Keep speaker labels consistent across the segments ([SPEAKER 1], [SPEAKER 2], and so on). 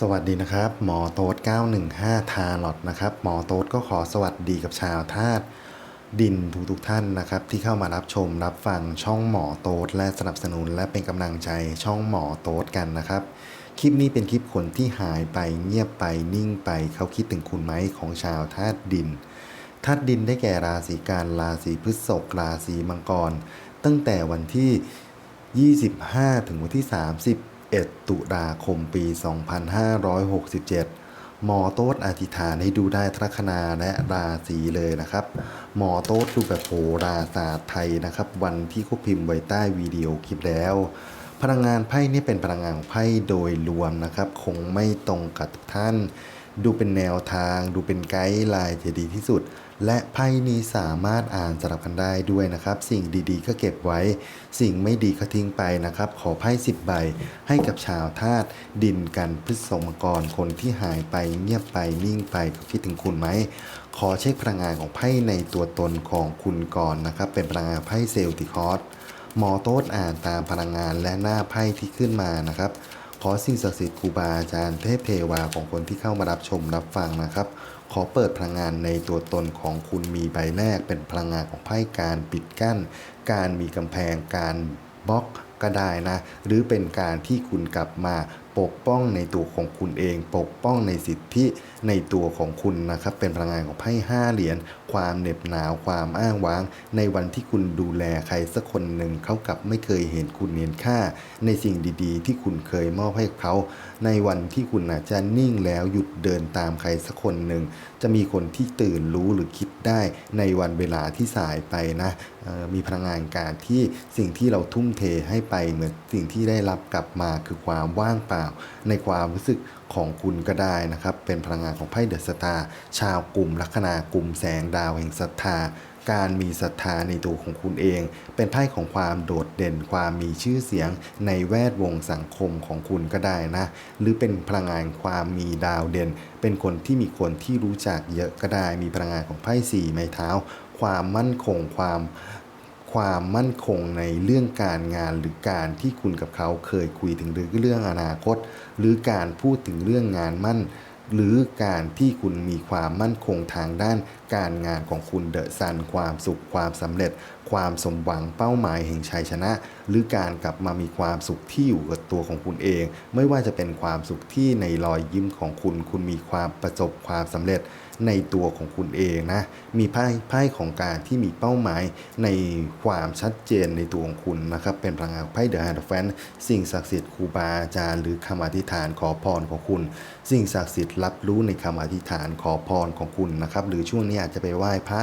[SPEAKER 1] สวัสดีนะครับ หมอโต๊ด915 ทาลอตนะครับ หมอโต๊ดก็ขอสวัสดีกับชาวธาตุดินทุกทุกๆท่านนะครับ ที่เข้ามารับชมรับฟังช่องหมอโต๊ดและสนับสนุน และเป็นกำลังใจช่องหมอโต๊ดกันนะครับ คลิปนี้เป็นคลิปคนที่หายไปเงียบไปนิ่งไปเขาคิดถึงคุณไหมของชาวธาตุดินธาตุดินได้แก่ราศีกันราศีพฤษภราศีมังกร ตั้งแต่วันที่ 25 ถึงวันที่ 30 31ตุลาคมปี 2567 หมอโต๊ดอธิษฐานให้ดูได้ทัคนาและราศีเลยนะครับ หมอโต๊ดดูแบบโหราศาสตร์ไทยนะครับ วันที่คุพิมพ์ไว้ใต้วิดีโอคลิปแล้ว พลังงานไพ่นี่เป็นพลังงานไพ่โดยรวมนะครับ คงไม่ตรงกับทุกท่าน ดูเป็นแนวทาง ดูเป็นไกด์ไลน์จะดีที่สุด และไพ่นี้สามารถอ่านสลับกันได้ด้วยนะครับ สิ่งดีๆ ก็เก็บไว้ สิ่งไม่ดีก็ทิ้งไปนะครับ ขอไพ่สิบใบให้กับชาวธาตุดินกันพฤษภมกรคนที่หายไปเงียบไปนิ่งไปเขาคิดถึงคุณไหมขอเช็คพลังงานของไพ่ในตัวตนของคุณก่อนนะครับ เป็นพลังงานไพ่เซลติคอร์สหมอโต๊ดอ่านตามพลังงานและหน้าไพ่ที่ขึ้นมานะครับ อสิ่งศักดิ์สิทธิ์ครูบาอาจารย์เทพเทวาของคนที่เข้ามารับชมรับฟังนะครับ ขอเปิดพลังงานในตัวตนของคุณมีใบแรก เป็นพลังงานของไพ่การปิดกั้น การมีกำแพงการบล็อกก็ได้นะ หรือเป็นการที่คุณกลับมาปกป้องในตัวของคุณเอง ปกป้องในสิทธิ ในตัวของคุณนะครับ เป็นพลังงานของไพ่ห้าเหรียญความเหน็บหนาวความอ้างว้าง ในวันที่คุณดูแลใครสักคนหนึ่งเขากลับไม่เคยเห็นคุณเห็นค่า ในสิ่งดีๆ ที่คุณเคยมอบให้เขา ในวันที่คุณอาจจะนิ่งแล้วหยุดเดินตามใครสักคนหนึ่งจะมีคนที่ตื่นรู้หรือคิดได้ในวันเวลาที่สายไปนะออมีพลังงานการที่สิ่งที่เราทุ่มเทให้ไปเหมือนสิ่งที่ได้รับกลับมาคือความว่างเปล่า ในความรู้สึกของคุณก็ได้นะครับ เป็นพลังงานของไพ่เดอะสตาร์ชาวกลุ่มลัคนากลุ่มแสงดาวแห่งศรัทธา การมีศรัทธาในตัวของคุณเอง เป็นไพ่ของความโดดเด่นความมีชื่อเสียงในแวดวงสังคมของคุณก็ได้นะ หรือเป็นพลังงานความมีดาวเด่น เป็นคนที่มีคนที่รู้จักเยอะก็ได้ มีพลังงานของไพ่สี่ไม้เท้า ความมั่นคงความ ความมั่นคงในเรื่องการงานหรือการที่คุณกับเขาเคยคุยถึงเรื่องอนาคต หรือการพูดถึงเรื่องงานมั่น หรือการที่คุณมีความมั่นคงทางด้านการงานของคุณเดอะซันความสุขความสำเร็จ ความสมหวังเป้าหมายแห่งชัยชนะ หรือการกลับมามีความสุขที่อยู่กับตัวของคุณเอง ไม่ว่าจะเป็นความสุขที่ในรอยยิ้มของคุณ คุณมีความประสบความสำเร็จ ในตัวของคุณเองนะ มีไพ่ไพ่ของการที่มีเป้าหมายในความชัดเจนในตัวของคุณนะครับ เป็นพลังงานไพ่เดอะฮาร์ดแฟนสิ่งศักดิ์สิทธิ์ครูบาอาจารย์ หรือคำอธิษฐานขอพรของคุณ สิ่งศักดิ์สิทธิ์รับรู้ในคำอธิษฐานขอพรของคุณนะครับ หรือช่วงนี้อาจจะไปไหว้พระ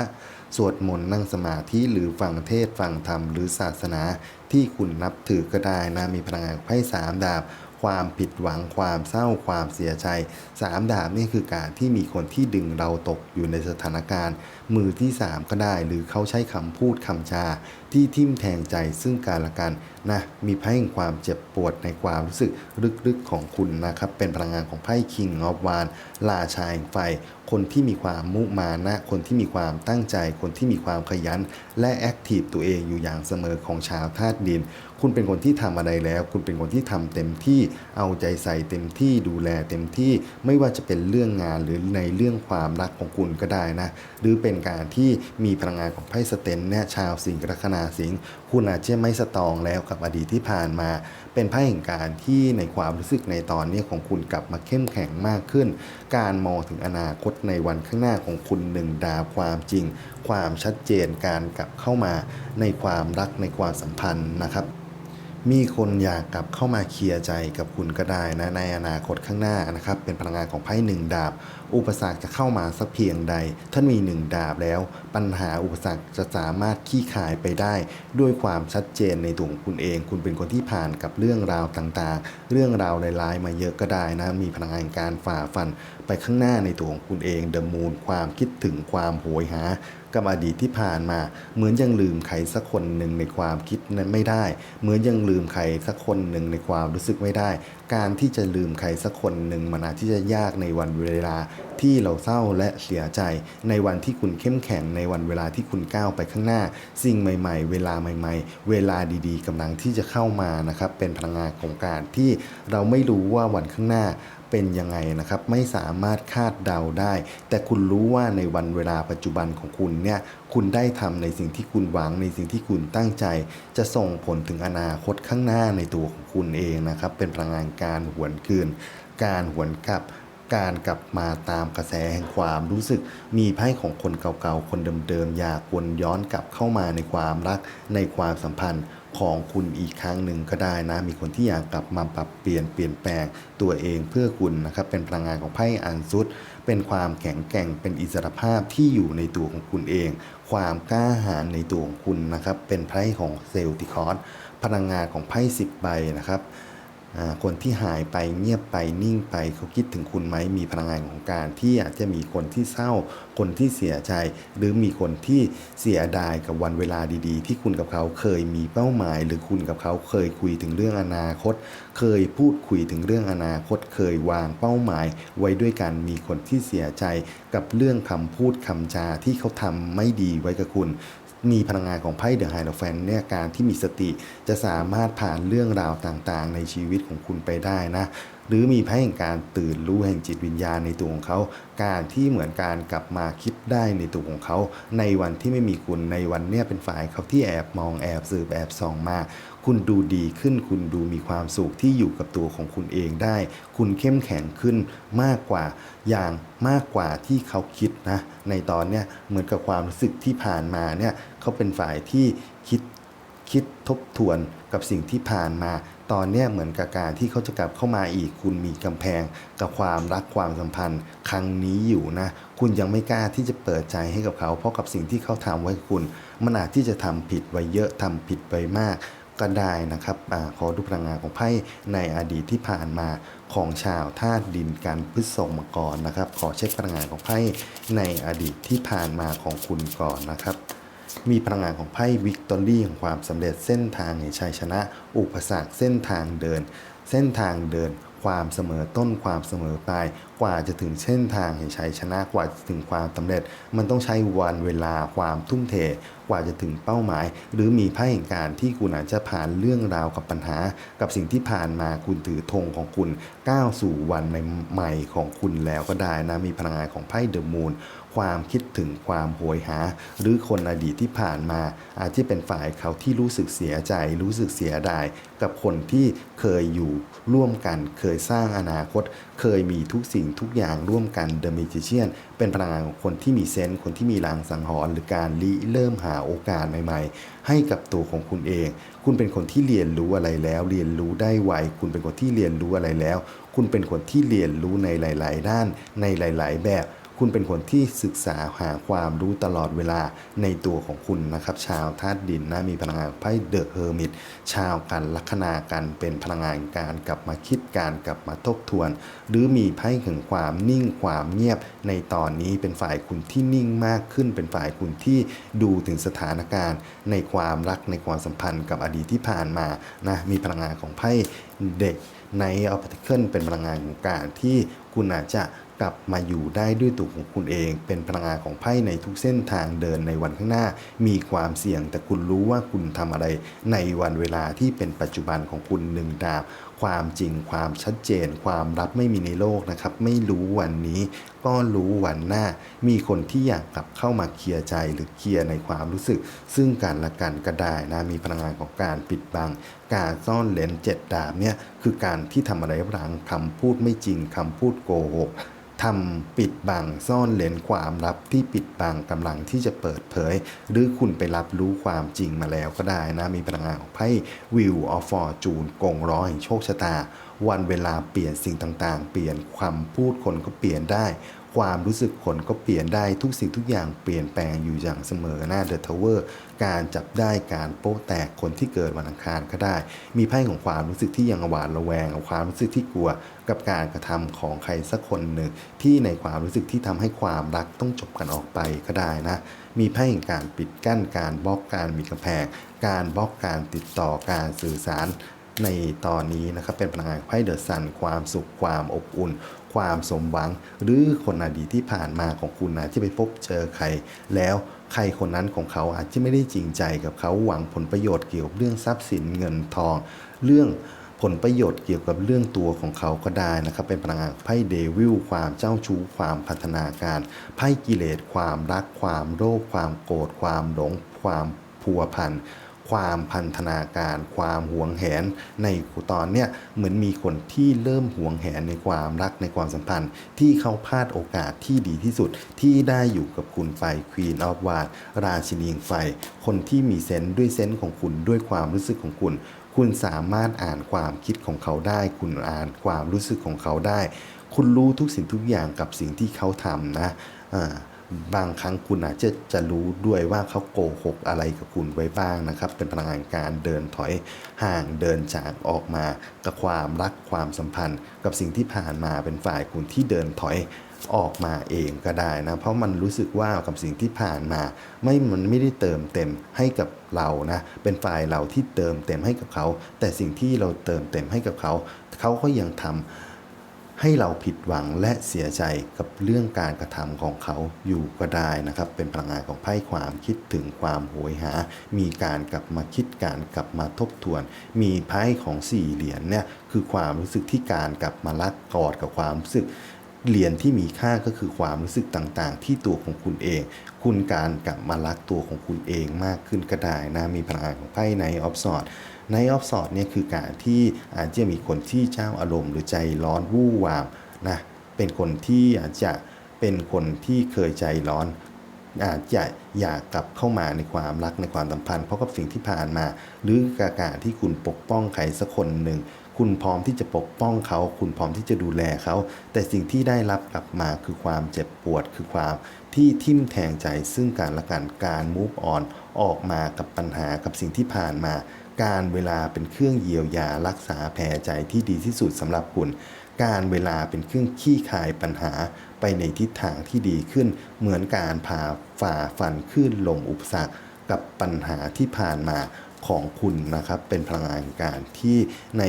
[SPEAKER 1] สวดมนต์นั่งสมาธิหรือฟังเทศน์ฟังธรรมหรือศาสนาที่คุณนับถือก็ได้นะมีพลังงานไพ่สามดาบ ความผิดหวังความเศร้าความเสียใจสามดาบนี่คือการที่มีคนที่ดึงเราตกอยู่ในสถานการณ์ มือที่สามก็ได้ หรือเขาใช้คำพูดคำจา ที่ทิ่มแทงใจซึ่งกันและกันนะมีไพ่แห่งความเจ็บปวดในความรู้สึกลึกๆของคุณนะครับ เป็นพลังงานของไพ่คิงออฟวานราชาแห่งไฟ คนที่มีความมุมานะ คนที่มีความตั้งใจ คนที่มีความขยัน และแอคทีฟตัวเองอยู่อย่างเสมอของชาวธาตุดิน คุณเป็นคนที่ทำอะไรแล้ว คุณเป็นคนที่ทำเต็มที่เอาใจใส่เต็มที่ดูแลเต็มที่ไม่ว่าจะเป็นเรื่องงานหรือในเรื่องความรักของคุณก็ได้นะ หรือเป็นการที่มีพลังงานของไพ่สเตนเนี่ยชาวสิงห์ลัคนาสิงห์คุณอาจจะไม่สตองแล้วกับอดีตที่ผ่านมา เป็นไพ่แห่งการที่ในความรู้สึกในตอนนี้ของคุณกลับมาเข้มแข็งมากขึ้น การมองถึงอนาคตในวันข้างหน้าของคุณหนึ่งดาวความจริง ความชัดเจนการกลับเข้ามาในความรักในความสัมพันธ์นะครับ มีคนอยากกลับเข้ามาเคลียร์ใจกับคุณก็ได้นะในอนาคตข้างหน้านะครับ เป็นพลังงานของไพ่หนึ่งดาบ อุปสรรคจะเข้ามาสักเพียงใด ท่านมีหนึ่งดาบแล้ว ปัญหาอุปสรรคจะสามารถขี้ขายไปได้ ด้วยความชัดเจนในตัวของคุณเอง คุณเป็นคนที่ผ่านกับเรื่องราวต่างๆ เรื่องราวร้ายๆมาเยอะก็ได้นะมีพลังงานการฝ่าฟัน ไปข้างหน้าในตัวของคุณเองเดอะมูนความคิดถึงความโหยหา กับอดีตที่ผ่านมา เหมือนยังลืมใครสักคนหนึ่งในความคิดนั้นไม่ได้ เหมือนยังลืมใครสักคนหนึ่งในความรู้สึกไม่ได้ การที่จะลืมใครสักคนหนึ่งมันอาจที่จะยากในวันเวลาที่เราเศร้าและเสียใจ ในวันที่คุณเข้มแข็งในวันเวลาที่คุณก้าวไปข้างหน้า สิ่งใหม่ ๆ เวลาใหม่ ๆ เวลาดีๆกำลังที่จะเข้ามานะครับเป็นพลังงานของการที่เราไม่รู้ว่าวันข้างหน้า เป็นยังไงนะครับ ไม่สามารถคาดเดาได้ แต่คุณรู้ว่าในวันเวลาปัจจุบันของคุณเนี่ยคุณได้ทำในสิ่งที่คุณหวังในสิ่งที่คุณตั้งใจ จะส่งผลถึงอนาคตข้างหน้าในตัวของคุณเองนะครับ เป็นพลังงานการหวนคืน การหวนกลับการกลับมาตามกระแสแห่งความรู้สึกมีไพ่ของคนเก่าๆ คนเดิมๆ อยากวนย้อนกลับเข้ามาในความรักในความสัมพันธ์ ของคุณอีกครั้งหนึ่งก็ได้นะ มีคนที่อยากกลับมาปรับเปลี่ยนเปลี่ยนแปลงตัวเองเพื่อคุณนะครับ เป็นพลังงานของไพ่อันซุด เป็นความแข็งแกร่ง เป็นอิสรภาพที่อยู่ในตัวของคุณเอง ความกล้าหาญในตัวของคุณนะครับ เป็นไพ่ของเซลติคอสพลังงานของไพ่สิบใบนะครับ คนที่หายไปเงียบไปนิ่งไปเขาคิดถึงคุณไหมมีพลังงานของการที่อาจจะมีคนที่เศร้า คนที่เสียใจ หรือมีคนที่เสียดายกับวันเวลาดีๆ ที่คุณกับเขาเคยมีเป้าหมาย หรือคุณกับเขาเคยคุยถึงเรื่องอนาคต เคยพูดคุยถึงเรื่องอนาคต เคยวางเป้าหมายไว้ด้วยกันมีคนที่เสียใจกับเรื่องคำพูดคำจาที่เขาทำไม่ดีไว้กับคุณ มีพลังงานของไพ่เดอะไฮโลแฟนเนี่ยการที่มีสติจะสามารถผ่านเรื่องราวต่างๆ ในชีวิตของคุณไปได้นะหรือมีไพ่แห่งการตื่นรู้แห่งจิตวิญญาณในตัวของเขา การที่เหมือนการกลับมาคิดได้ในตัวของเขา ในวันที่ไม่มีคุณในวันเนี้ยเป็นฝ่ายเขาที่แอบมองแอบสืบแอบส่องมา คุณดูดีขึ้น คุณดูมีความสุขที่อยู่กับตัวของคุณเองได้ คุณเข้มแข็งขึ้นมากกว่าอย่างมากกว่าที่เขาคิดนะในตอนเนี้ยเหมือนกับความรู้สึกที่ผ่านมาเนี่ยเขาเป็นฝ่ายที่คิดคิดทบทวนกับสิ่งที่ผ่านมา ตอนนี้เหมือนกับการที่เขาจะกลับเข้ามาอีก คุณมีกำแพงกับความรักความสัมพันธ์ ครั้งนี้อยู่นะ คุณยังไม่กล้าที่จะเปิดใจให้กับเขา เพราะกับสิ่งที่เขาทำไว้คุณ มันอาจที่จะทำผิดไว้เยอะทำผิดไปมากก็ได้นะครับอขอดูพลังงานของไพ่ในอดีตที่ผ่านมาของชาวธาตุดินกันพฤษภมาก่อนนะครับ ขอเช็คพลังงานของไพ่ในอดีตที่ผ่านมาของคุณก่อนนะครับ มีพลังงานของไพ่วิกตอรี่ของความสำเร็จเส้นทางแห่งชัยชนะ อุปสรรคเส้นทางเดิน เส้นทางเดิน ความเสมอต้นความเสมอปลาย กว่าจะถึงเส้นทางแห่งชัยชนะกว่าจะถึงความสำเร็จ มันต้องใช้วันเวลาความทุ่มเท กว่าจะถึงเป้าหมาย หรือมีไพ่แห่งการที่คุณอาจจะผ่านเรื่องราวกับปัญหา กับสิ่งที่ผ่านมาคุณถือธงของคุณก้าวสู่วันใหม่ๆของคุณแล้วก็ได้นะมีพลังงานของไพ่เดอะมูน ความคิดถึงความโหยหา หรือคนอดีตที่ผ่านมา อาจจะเป็นฝ่ายเขาที่รู้สึกเสียใจ รู้สึกเสียดาย กับคนที่เคยอยู่ร่วมกัน เคยสร้างอนาคต เคยมีทุกสิ่งทุกอย่างร่วมกันเดอะมิจิเชียนเป็นพลังงานของคนที่มีเซนส์คนที่มีลางสังหรณ์หรือการริเริ่มหาโอกาสใหม่ ๆ ให้กับตัวของคุณเอง คุณเป็นคนที่เรียนรู้อะไรแล้ว เรียนรู้ได้ไวคุณเป็นคนที่เรียนรู้อะไรแล้ว คุณเป็นคนที่เรียนรู้ในหลาย ๆ ด้านในหลาย ๆ แบบ คุณเป็นคนที่ศึกษาหาความรู้ตลอดเวลาในตัวของคุณนะครับ ชาวธาตุดินนะมีพลังงานไพ่เดอะเฮอร์มิตชาวกันลัคนากันเป็นพลังงานการกลับมาคิดการกลับมาทบทวน หรือมีไพ่แห่งความนิ่งความเงียบ ในตอนนี้เป็นฝ่ายคุณที่นิ่งมากขึ้น เป็นฝ่ายคุณที่ดูถึงสถานการณ์ ในความรักในความสัมพันธ์กับอดีตที่ผ่านมานะมีพลังงานของไพ่เด็กในออปติเคิลเป็นพลังงานของการที่คุณอาจจะ กลับมาอยู่ได้ด้วยตัวของคุณเอง เป็นพลังงานของไพ่ในทุกเส้นทางเดินในวันข้างหน้า มีความเสี่ยงแต่คุณรู้ว่าคุณทำอะไร ในวันเวลาที่เป็นปัจจุบันของคุณหนึ่งดาบความจริงความชัดเจน ความลับไม่มีในโลกนะครับ ไม่รู้วันนี้ก็รู้วันหน้า มีคนที่อยากกลับเข้ามาเคลียร์ใจหรือเคลียร์ในความรู้สึก ซึ่งการละกันก็ได้นะมีพลังงานของการปิดบัง การซ่อนเลนเจ็ดดาบเนี่ยคือการที่ทำอะไรบางคำพูดไม่จริงคำพูดโกหกทำปิดบังซ่อนเลนความลับที่ปิดบังกำลังที่จะเปิดเผย หรือคุณไปรับรู้ความจริงมาแล้วก็ได้นะ มีพลังงานของไพ่วิวออฟฟอร์จูนกงร้อยโชคชะตา วันเวลาเปลี่ยนสิ่งต่างๆ เปลี่ยนความพูดคนก็เปลี่ยนได้ ความรู้สึกคนก็เปลี่ยนได้ทุกสิ่งทุกอย่างเปลี่ยนแปลงอยู่อย่างเสมอหน้าเดอะทาวเวอร์การจับได้การโป๊แตกคนที่เกิดวันอังคารก็ได้ มีไพ่ของความรู้สึกที่ยังหวาดระแวงกับความรู้สึกที่กลัว กับการกระทำของใครสักคนหนึ่งที่ในความรู้สึกที่ทำให้ความรักต้องจบกันออกไปก็ได้นะมีไพ่แห่งการปิดกั้นการบล็อกการมีกำแพงการบล็อกการติดต่อการสื่อสารในตอนนี้นะครับเป็นพลังงานไพ่เดอะซันความสุขความอบอุ่น ความสมหวัง หรือคนอดีตที่ผ่านมาของคุณนะที่ไปพบเจอใคร แล้วใครคนนั้นของเขาอาจจะไม่ได้จริงใจกับเขาหวังผลประโยชน์เกี่ยวกับเรื่องทรัพย์สินเงินทอง เรื่องผลประโยชน์เกี่ยวกับเรื่องตัวของเขาก็ได้นะครับเป็นพลังงานไพ่เดวิลความเจ้าชู้ความพัฒนาการไพ่กิเลสความรักความโลภความโกรธความหลงความพัวพัน ความพันธนาการ ความหวงแหนในตอนเนี้ยเหมือนมีคนที่เริ่มหวงแหนในความรักในความสัมพันธ์ ที่เขาพลาดโอกาสที่ดีที่สุดที่ได้อยู่กับคุณไป Queen of w a n ราชินีแห่งไฟ คนที่มีเซนส์ด้วยเซนส์ของคุณด้วยความรู้สึกของคุณ คุณสามารถอ่านความคิดของเขาได้ คุณอ่านความรู้สึกของเขาได้ คุณรู้ทุกสิ่งทุกอย่างกับสิ่งที่เขาทำนะอ่า บางครั้งคุณอาจจะจะรู้ด้วยว่าเขาโกหกอะไรกับคุณไว้บ้างนะครับ เป็นพลังงานการเดินถอยห่างเดินจากออกมากับความรักความสัมพันธ์ กับสิ่งที่ผ่านมาเป็นฝ่ายคุณที่เดินถอยออกมาเองก็ได้นะ เพราะมันรู้สึกว่ากับสิ่งที่ผ่านมา ไม่มันไม่ได้เติมเต็มให้กับเรานะ เป็นฝ่ายเราที่เติมเต็มให้กับเขา แต่สิ่งที่เราเติมเต็มให้กับเขา เขาก็ยังทำ ให้เราผิดหวังและเสียใจกับเรื่องการกระทำของเขาอยู่ก็ได้นะครับ เป็นพลังงานของไพ่ความคิดถึงความโหยหา มีการกลับมาคิดการกลับมาทบทวน มีไพ่ของสี่เหรียญเนี่ยคือความรู้สึกที่การกลับมารักกอดกับความรู้สึกเหรียญที่มีค่าก็คือความรู้สึกต่างๆ ที่ตัวของคุณเอง คุณการกลับมารักตัวของคุณเองมากขึ้นก็ได้นะ มีพลังงานของไพ่ในออฟสอด ในออฟสอดเนี่ยคือการที่อาจจะมีคนที่เจ้าอารมณ์ หรือใจร้อนวู่วามนะเป็นคนที่อาจจะเป็นคนที่เคยใจร้อน อาจจะอยากกลับเข้ามาในความรักในความสัมพันธ์เพราะกับสิ่งที่ผ่านมา หรือกาการที่คุณปกป้องใครสักคนหนึ่งคุณพร้อมที่จะปกป้องเขา คุณพร้อมที่จะดูแลเขา แต่สิ่งที่ได้รับกลับมาคือความเจ็บปวด คือความที่ทิ่มแทงใจซึ่งการละกันการ move on ออกมากับปัญหากับสิ่งที่ผ่านมา การเวลาเป็นเครื่องเยียวยารักษาแผลใจที่ดีที่สุดสำหรับคุณ การเวลาเป็นเครื่องขี้คายปัญหาไปในทิศทางที่ดีขึ้น เหมือนการพาฝ่าฟันขึ้นลงอุปสรรคกับปัญหาที่ผ่านมาของคุณนะครับ เป็นพลังงานการที่ใน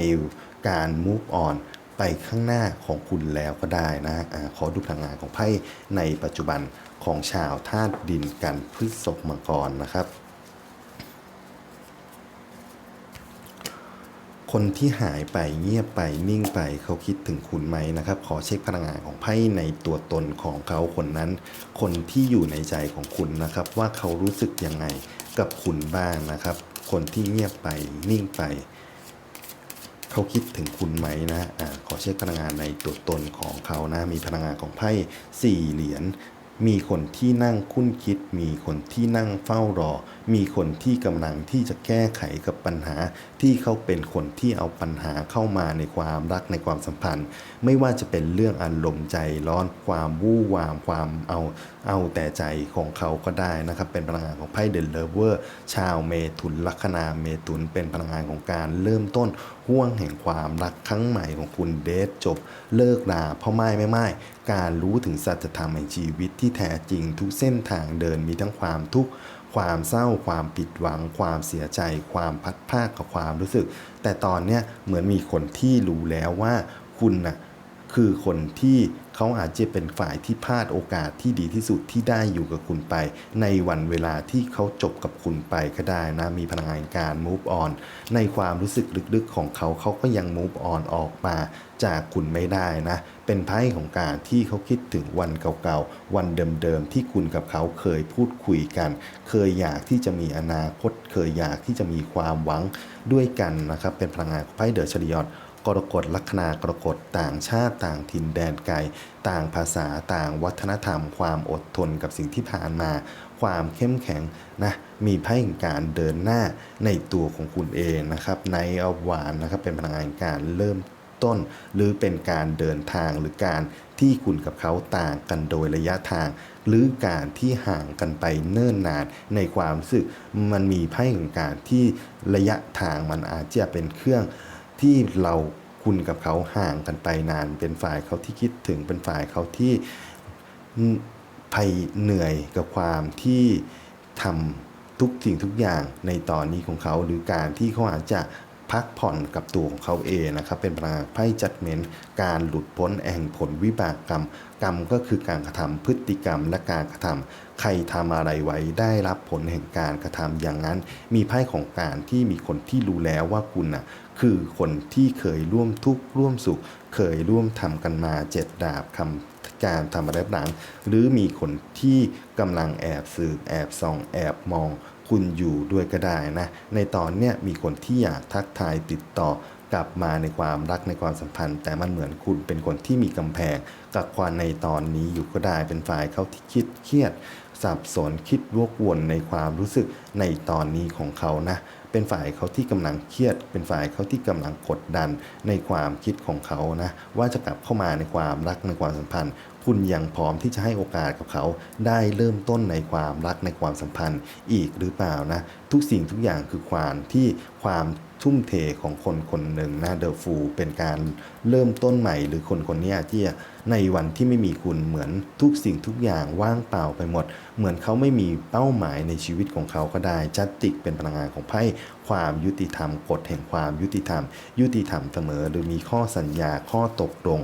[SPEAKER 1] การ move on ไปข้างหน้าของคุณแล้วก็ได้นะอขอดูพลังงานของไพ่ในปัจจุบันของชาวธาตุดินกันพฤษภมังกรนะครับ คนที่หายไปเงียบไปนิ่งไปเขาคิดถึงคุณไหมนะครับ ขอเช็คพลังงานของไพ่ในตัวตนของเขาคนนั้น คนที่อยู่ในใจของคุณนะครับ ว่าเขารู้สึกยังไงกับคุณบ้างนะครับ คนที่เงียบไปนิ่งไป เขาคิดถึงคุณไหมนะอะขอเช็คพลังงานในตัวตนของเขานะ มีพลังงานของไพ่สี่เหรียญ มีคนที่นั่งคุ้นคิด มีคนที่นั่งเฝ้ารอ มีคนที่กำลังที่จะแก้ไขกับปัญหา ที่เขาเป็นคนที่เอาปัญหาเข้ามาในความรักในความสัมพันธ์ ไม่ว่าจะเป็นเรื่องอารมณ์ใจร้อนความวู่วามความเอาเอาแต่ใจของเขาก็ได้นะครับ เป็นพลังงานของไพ่เดนเลเวอร์ชาวเมถุนลัคนาเมถุนเป็นพลังงานของการเริ่มต้น ห่วงแห่งความรักครั้งใหม่ของคุณเดทจบ เลิกราพ่อไม่ไม่ไม่การรู้ถึงสัจธรรมแห่งชีวิตที่แท้จริงทุกเส้นทางเดินมีทั้งความทุกข์ความเศร้าความผิดหวัง ความเสียใจ ความพัดภาคกับความรู้สึก แต่ตอนเนี้ยเหมือนมีคนที่รู้แล้วว่าคุณน่ะคือคนที่ เขาอาจจะเป็นฝ่ายที่พลาดโอกาสที่ดีที่สุดที่ได้อยู่กับคุณไป ในวันเวลาที่เขาจบกับคุณไปก็ได้นะมีพลังงานการ move on ในความรู้สึกลึกๆของเขาเขาก็ยัง move on ออกมาจากคุณไม่ได้นะ เป็นไพ่ของการที่เขาคิดถึงวันเก่าๆ วันเดิมๆ ที่คุณกับเขาเคยพูดคุยกัน เคยอยากที่จะมีอนาคต เคยอยากที่จะมีความหวังด้วยกันนะครับ เป็นพลังงานไพ่เดอะชริยอด กรกฎลัคนากรกฎต่างชาติต่างถิ่นแดนไกล ต่างภาษาต่างวัฒนธรรม ความอดทนกับสิ่งที่ผ่านมา ความเข้มแข็งนะมีไพ่แห่งการเดินหน้าในตัวของคุณเองนะครับในอวานนะครับเป็นพลังงานการเริ่มต้น หรือเป็นการเดินทางหรือการที่คุณกับเขาต่างกันโดยระยะทาง หรือการที่ห่างกันไปเนิ่นนานในความรู้สึกมันมีไพ่ของการที่ระยะทางมันอาจจะเป็นเครื่อง ที่เราคุณกับเขาห่างกันไปนาน เป็นฝ่ายเขาที่คิดถึงเป็นฝ่ายเขาที่ภัยเหนื่อยกับความที่ทำทุกสิ่งทุกอย่างในตอนนี้ของเขาหรือการที่เขาอาจจะพักผ่อนกับตัวของเขาเองนะครับ เป็นพลังงานไพ่จัดเมนการหลุดพ้นแห่งผลวิบากกรรม กรรมก็คือการกระทำพฤติกรรมและการกระทำใครทำอะไรไว้ได้รับผลแห่งการกระทำอย่างนั้น มีไพ่ของการที่มีคนที่รู้แล้วว่าคุณน่ะ คือคนที่เคยร่วมทุกข์ร่วมสุข เคยร่วมทำกันมาเจ็ดดาบคำการทำอะไรหลังหรือมีคนที่กำลังแอบสืบแอบส่องแอบมอง คุณอยู่ด้วยก็ได้นะ ในตอนเนี้ยมีคนที่อยากทักทายติดต่อกลับมาในความรักในความสัมพันธ์ แต่มันเหมือนคุณเป็นคนที่มีกำแพงกับความในตอนนี้อยู่ก็ได้เป็นฝ่ายเขาที่คิดเครียดสับสนคิดวกวนในความรู้สึกในตอนนี้ของเขานะ เป็นฝ่ายเขาที่กำลังเครียด เป็นฝ่ายเขาที่กำลังกดดันในความคิดของเขานะว่าจะกลับเข้ามาในความรักในความสัมพันธ์ คุณยังพร้อมที่จะให้โอกาสกับเขา ได้เริ่มต้นในความรักในความสัมพันธ์อีกหรือเปล่านะทุกสิ่งทุกอย่างคือความที่ความ ทุ่มเทของคนคนหนึ่งนะเดอะฟูเป็นการเริ่มต้นใหม่หรือคนคนนี้ที่ในวันที่ไม่มีคุณเหมือนทุกสิ่งทุกอย่างว่างเปล่าไปหมด เหมือนเขาไม่มีเป้าหมายในชีวิตของเขาก็ได้จัดติกเป็นพลังงานของไพ่ความยุติธรรมกฎแห่งความยุติธรรม ยุติธรรมเสมอ หรือมีข้อสัญญาข้อตกลง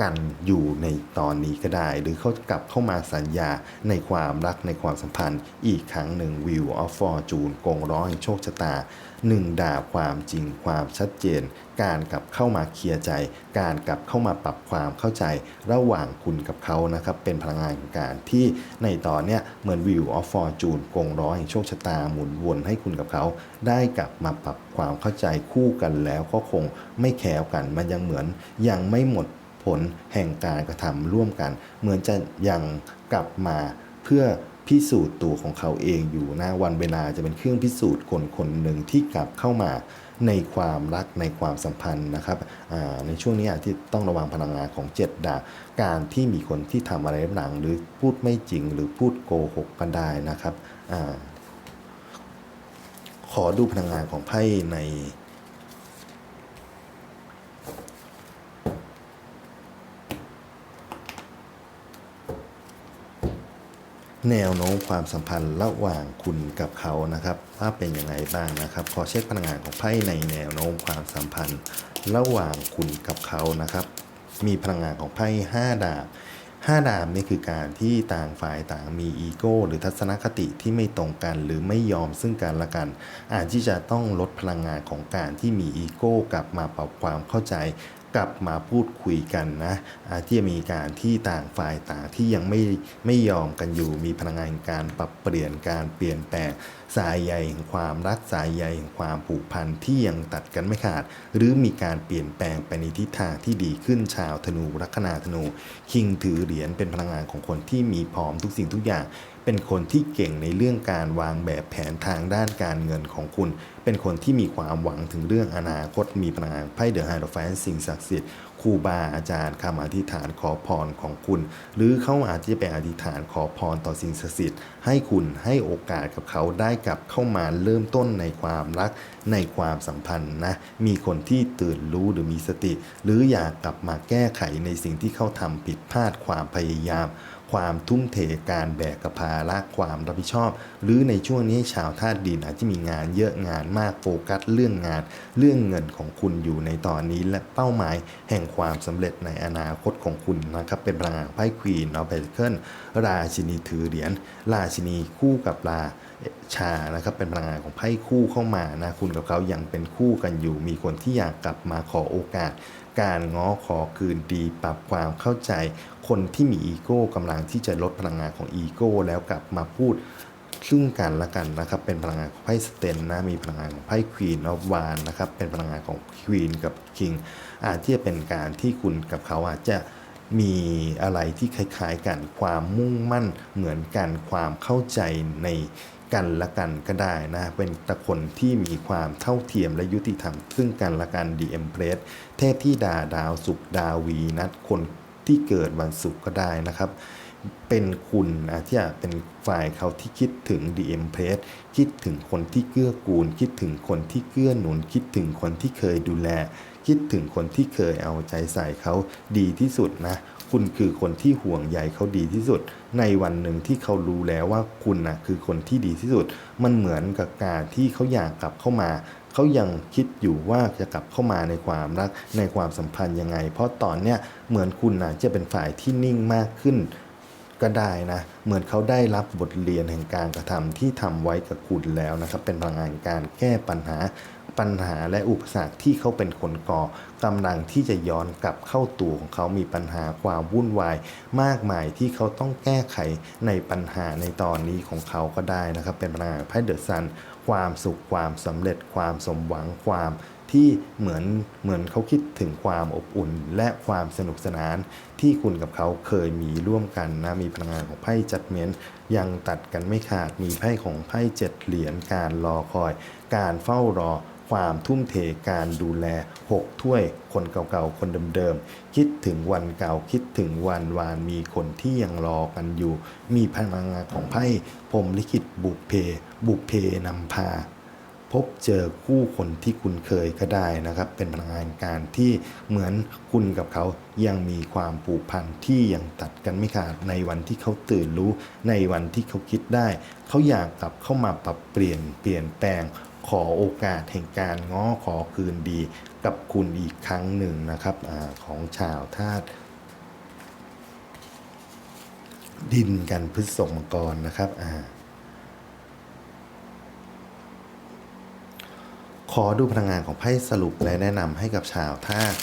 [SPEAKER 1] กันอยู่ในตอนนี้ก็ได้ หรือเขากลับเข้ามาสัญญาในความรักในความสัมพันธ์ อีกครั้งหนึ่งวิวออฟฟอร์จูนกงร้อยโชคชะตา หนึ่งดาบความจริงความชัดเจน การกลับเข้ามาเคลียร์ใจ การกลับเข้ามาปรับความเข้าใจ ระหว่างคุณกับเขานะครับ เป็นพลังงานของการที่ในตอนเนี้ยเหมือนวิวออฟฟอร์จูนกงร้อยโชคชะตาหมุนวนให้คุณกับเขา ได้กลับมาปรับความเข้าใจคู่กันแล้วก็คงไม่แควกันมันยังเหมือนยังไม่หมดผลแห่งการกระทำร่วมกัน เหมือนจะยังกลับมาเพื่อ พิสูจน์ตัวของเขาเองอยู่นะวันเวลาจะเป็นเครื่องพิสูจน์คนคนหนึ่งที่กลับเข้ามาในความรักในความสัมพันธ์นะครับในช่วงนี้อาจที่ต้องระวังพลังงานของเจ็ดดาบการที่มีคนที่ทำอะไรหลัง หรือพูดไม่จริงหรือพูดโกหกกันได้นะครับอขอดูพลังงานของไพ่ใน แนวโน้มความสัมพันธ์ระหว่างคุณกับเขานะครับ ว่าเป็นยังไงบ้างนะครับ ขอเช็คพลังงานของไพ่ในแนวโน้มความสัมพันธ์ ระหว่างคุณกับเขานะครับ มีพลังงานของไพ่ห้าดาบห้าดาบนี่คือการที่ต่างฝ่ายต่างมีอีโก้หรือทัศนคติที่ไม่ตรงกันหรือไม่ยอมซึ่งกันและกัน อาจที่จะต้องลดพลังงานของการที่มีอีโก้กลับมาปรับความเข้าใจ กลับมาพูดคุยกันนะอาจที่จะมีการที่ต่างฝ่ายต่างที่ยังไม่ไม่ยอมกันอยู่มีพลังงานการปรับเปลี่ยนการเปลี่ยนแปลงสายใยแห่งความรักสายใยแห่งความผูกพันที่ยังตัดกันไม่ขาด หรือมีการเปลี่ยนแปลงไปในทิศทางที่ดีขึ้นชาวธนูลัคนาธนู คิงถือเหรียญเป็นพลังงานของคนที่มีพร้อมทุกสิ่งทุกอย่าง เป็นคนที่เก่งในเรื่องการวางแบบแผนทางด้านการเงินของคุณ เป็นคนที่มีความหวังถึงเรื่องอนาคต มีพลังไพ่เดอะไฮโดรแฟนสิ่งศักดิ์สิทธิ์ครูบาอาจารย์คำอธิษฐานขอพรของคุณ หรือเขาอาจจะไปอธิษฐานขอพรต่อสิ่งศักดิ์สิทธิ์ให้คุณให้โอกาสกับเขาได้กลับเข้ามาเริ่มต้นในความรักในความสัมพันธ์นะ มีคนที่ตื่นรู้หรือมีสติ หรืออยากกลับมาแก้ไขในสิ่งที่เขาทำผิดพลาดความพยายาม ความทุ่มเทการแบกกระภาระความรับผิดชอบ หรือในช่วงนี้ชาวธาตุดินอาจจะมีงานเยอะงานมากโฟกัสเรื่องงาน เรื่องเงินของคุณอยู่ในตอนนี้และเป้าหมายแห่งความสำเร็จในอนาคตของคุณนะครับ เป็นพลังงานไพ่ควีนออฟเพนเคิลราชินีถือเหรียญราชินีคู่กับราชานะครับเป็นพลังงานของไพ่คู่เข้ามานะคุณกับเขายังเป็นคู่กันอยู่ มีคนที่อยากกลับมาขอโอกาส การง้อขอคืนดีปรับความเข้าใจ คนที่มีอีโก้กำลังที่จะลดพลังงานของอีโก้แล้วกลับมาพูดซึ่งกันและกันนะครับ เป็นพลังงานของไพ่สเตนนะ มีพลังงานของไพ่ควีนออฟวานนะครับ เป็นพลังงานของควีนกับคิงอาจที่จะเป็นการที่คุณกับเขาอาจจะมีอะไรที่คล้ายๆกันความมุ่งมั่นเหมือนกันความเข้าใจใน กันและกันก็ได้นะเป็นตะคนที่มีความเท่าเทียมและยุติธรรม ซึ่งกันและกันดีเอ็มเพรสเทพที่ดาดาวสุขดาวีนัดคนที่เกิดวันศุกร์ก็ได้นะครับเป็นคุณนะที่จะเป็นฝ่ายเขาที่คิดถึง DM p r e s s คิดถึงคนที่เกื้อกูล คิดถึงคนที่เกื้อหนุน คิดถึงคนที่เคยดูแล คิดถึงคนที่เคยเอาใจใส่เขาดีที่สุดนะ คุณคือคนที่ห่วงใยเขาดีที่สุด ในวันหนึ่งที่เขารู้แล้วว่าคุณนะคือคนที่ดีที่สุด มันเหมือนกับการที่เขาอยากกลับเข้ามาเขายังคิดอยู่ว่าจะกลับเข้ามาในความรักในความสัมพันธ์ยังไง เพราะตอนเนี้ยเหมือนคุณนะจะเป็นฝ่ายที่นิ่งมากขึ้นก็ได้นะ เหมือนเขาได้รับบทเรียนแห่งการกระทำที่ทำไว้กับคุณแล้วนะครับ เป็นพลังงานการแก้ปัญหา ปัญหาและอุปสรรคที่เขาเป็นคนก่อกำลังที่จะย้อนกลับเข้าตัวของเขามีปัญหาความวุ่นวาย มากมายที่เขาต้องแก้ไขในปัญหาในตอนนี้ของเขาก็ได้นะครับ เป็นพลังงานไพ่เดอะซันความสุขความสำเร็จความสมหวังความที่เหมือนเหมือนเขาคิดถึงความอบอุ่น และความสนุกสนานที่คุณกับเขาเคยมีร่วมกันนะมีพลังงานของไพ่จัดเมนยังตัดกันไม่ขาดมีไพ่ของไพ่เจ็ดเหรียญการรอคอย การเฝ้ารอ ความทุ่มเทการดูแล 6 ถ้วยคนเก่าๆ คนเดิมๆ คิดถึงวันเก่าคิดถึงวันวานมีคนที่ยังรอกันอยู่ มีพลังงานของไพ่พรมลิขิตบุพเพ บุพเพนำพา พบเจอคู่คนที่คุณเคยก็ได้นะครับ เป็นพลังงานการที่เหมือนคุณกับเขายังมีความผูกพันที่ยังตัดกันไม่ขาดในวันที่เขาตื่นรู้ ในวันที่เขาคิดได้ เขาอยากกลับเข้ามาปรับเปลี่ยนเปลี่ยนแปลง ขอโอกาสแห่งการง้อขอคืนดีกับคุณอีกครั้งหนึ่งนะครับอของชาวธาตุดินกันพฤษภมังกรนะครับอ่าขอดูพลังงานของไพ่สรุปและแนะนำให้กับชาวธาตุ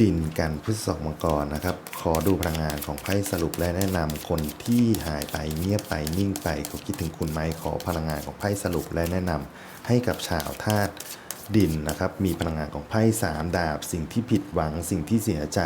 [SPEAKER 1] ดินกันพฤษภมังกรนะครับ ขอดูพลังงานของไพ่สรุปและแนะนำคนที่หายไปเงียบไปนิ่งไปเขาคิดถึงคุณไหมขอพลังงานของไพ่สรุปและแนะนำให้กับชาวธาตุดินนะครับ มีพลังงานของไพ่สามดาบ สิ่งที่ผิดหวังสิ่งที่เสียใจ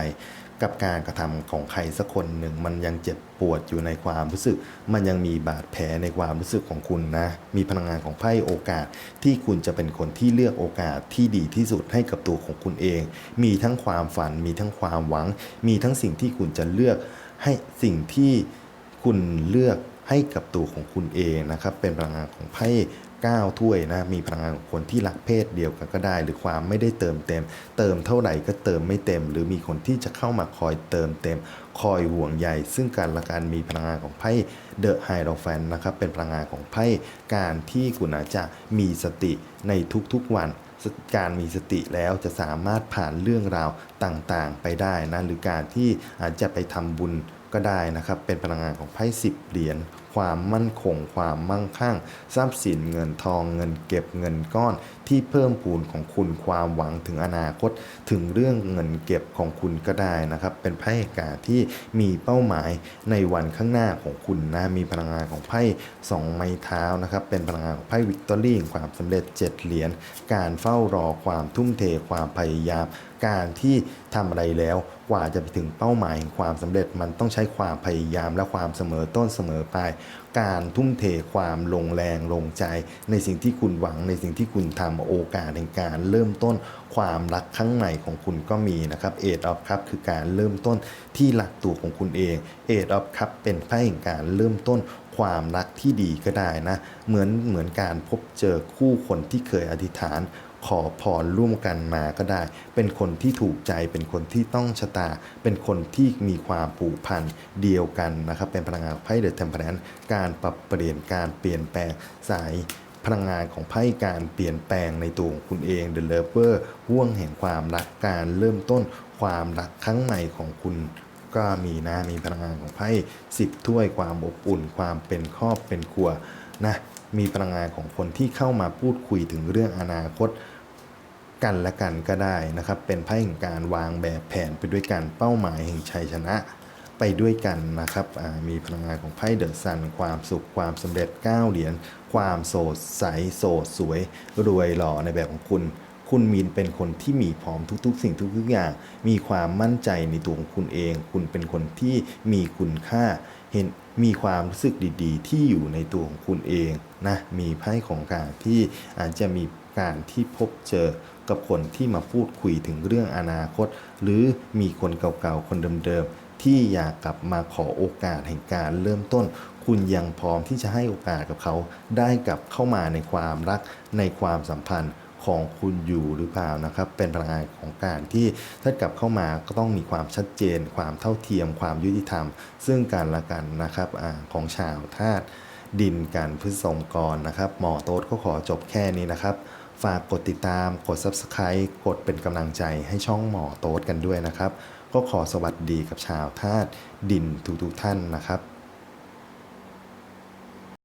[SPEAKER 1] กับการกระทำของใครสักคนหนึ่ง มันยังเจ็บปวดอยู่ในความรู้สึก มันยังมีบาดแผลในความรู้สึกของคุณนะ มีพลังงานของไพ่โอกาส ที่คุณจะเป็นคนที่เลือกโอกาสที่ดีที่สุดให้กับตัวของคุณเอง มีทั้งความฝัน มีทั้งความหวัง มีทั้งสิ่งที่คุณจะเลือกให้สิ่งที่คุณเลือกให้กับตัวของคุณเองนะครับ เป็นพลังงานของไพ่ 9 ถ้วยนะ มีพลังงานของคนที่รักเพศเดียวกันก็ได้ หรือความไม่ได้เติมเต็ม เติมเท่าไหร่ก็เติมไม่เต็ม หรือมีคนที่จะเข้ามาคอยเติมเต็ม คอยห่วงใยซึ่งกันและกันมีพลังงานของไพ่เดอะไฮโ o แฟนนะครับ เป็นพลังงานของไพ่การที่คุณอาจจะมีสติในทุกๆวันการมีสติแล้วจะสามารถผ่านเรื่องราวต่างๆ ไปได้นะหรือการที่อาจจะไปทำบุญก็ได้นะครับ เป็นพลังงานของไพ่สิบเหรียญ ความมั่นคง ความมั่งคั่ง ทรัพย์สินเงินทองเงินเก็บเงินก้อน ที่เพิ่มพูนของคุณความหวังถึงอนาคตถึงเรื่องเงินเก็บของคุณก็ได้นะครับ เป็นไพ่กาที่มีเป้าหมายในวันข้างหน้าของคุณนะมีพลังงานของไพ่สองไม้เท้านะครับ เป็นพลังงานของไพ่วิกตอรี่ความสำเร็จเจ็ดเหรียญการเฝ้ารอความทุ่มเทความพยายามการที่ทำอะไรแล้วกว่าจะไปถึงเป้าหมายแห่งความสำเร็จมันต้องใช้ความพยายามและความเสมอต้นเสมอปลายการทุ่มเทความลงแรงลงใจ ในสิ่งที่คุณหวังในสิ่งที่คุณทำโอกาสแห่งการเริ่มต้นความรักครั้งใหม่ของคุณก็มีนะครับเอทออฟครับคือการเริ่มต้นที่หลักตัวของคุณเองเอทออฟครับเป็นไพ่แห่งการเริ่มต้นความรักที่ดีก็ได้นะ เหมือนเหมือนการพบเจอคู่คนที่เคยอธิษฐาน ขอพรร่วมกันมาก็ได้ เป็นคนที่ถูกใจ เป็นคนที่ต้องชะตา เป็นคนที่มีความผูกพันเดียวกันนะครับ เป็นพลังงานไพ่เดอะเทมเพลนการปรับเปลี่ยนการเปลี่ยนแปลงสายพลังงานของไพ่การเปลี่ยนแปลงในตัวของคุณเอง The Lover ห่วงแห่งความรักการเริ่มต้นความรักครั้งใหม่ของคุณก็มีนะมีพลังงานของไพ่สิบถ้วยความอบอุ่น ความเป็นครอบเป็นครัวนะ มีพลังงานของคนที่เข้ามาพูดคุยถึงเรื่องอนาคตกันและกันก็ได้นะครับ เป็นไพ่แห่งการวางแบบแผนไปด้วยกันเป้าหมายแห่งชัยชนะไปด้วยกันนะครับมีพลังงานของไพ่เดอะซัน ความสุขความสำเร็จ9เหรียญ ความโสดใสโสดสวย รวยหล่อในแบบของคุณ คุณมีนเป็นคนที่มีพร้อมทุกๆ สิ่งทุกๆอย่าง มีความมั่นใจในตัวของคุณเอง คุณเป็นคนที่มีคุณค่า เห็น มีความรู้สึกดีๆ ที่อยู่ในตัวของคุณเองนะมีไพ่ของการที่อาจจะมีการที่พบเจอกับคนที่มาพูดคุยถึงเรื่องอนาคต หรือมีคนเก่าๆ คนเดิมๆ ที่อยากกลับมาขอโอกาสแห่งการเริ่มต้น คุณยังพร้อมที่จะให้โอกาสกับเขาได้กลับเข้ามาในความรักในความสัมพันธ์ ของคุณอยู่หรือเปล่านะครับ เป็นพลังงานของการที่ถ้ากลับเข้ามาก็ต้องมีความชัดเจน ความเท่าเทียม ความยุติธรรม ซึ่งกันและกันนะครับอของชาวธาตุดินการพฤษสมกรนะครับหมอโต๊ดก็ขอจบแค่นี้นะครับ ฝากกดติดตาม กด Subscribe กดเป็นกำลังใจให้ช่องหมอโต๊ดกันด้วยนะครับ ก็ขอสวัสดีกับชาวธาตุดินทุกๆท่านนะครับ